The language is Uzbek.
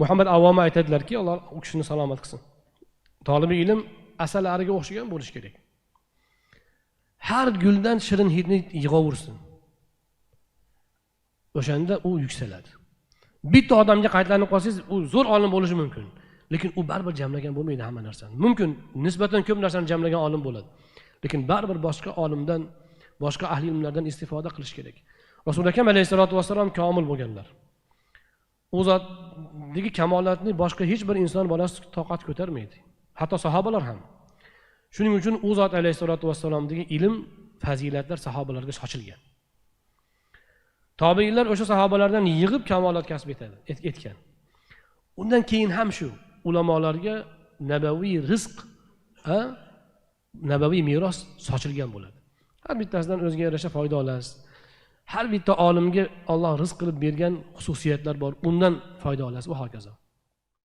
muhammad avvoma aytadilarki alloh u kishini salomat qilsin. Tolibi ilm asalariga o'xshagan bo'lishi kerak. Har guldan shirin hidni yig'aversin. O'shanda u yuksaladi. Bitta odamga qaytlanib qolsangiz u zo'r olim bo'lishi mumkin. Lekin u baribir jamlagan bo'lmaydi hamma narsani. Mumkin nisbatan ko'p narsani jamlagan olim bo'ladi. Lekin baribir boshqa olimdan boshqa ahli ilmlardan istifoda qilish kerak. Rasuli akam alayhissalotu vassalom komil bo'lganlar. U zot zotdagi kamolatni boshqa hech bir inson bolasi toqat ko'tarmaydi. Hatto sahobalar ham. Shuning uchun u zot alayhissalotu vassalomdagi ilm fazilatlar sahobalarga sochilgan. Tobeinlar o'sha sahobalardan yig'ib kamolat kasb etadi etgan. Undan keyin ham shu ulamolarga nabaviy rizq nabaviy meros sochilgan bo'ladi. Har bittasidan o'ziga yarasha foyda olasiz. Har bitta olimga olloh rizq qilib bergan xususiyatlar bor. Undan foyda olasiz. Va hokazo.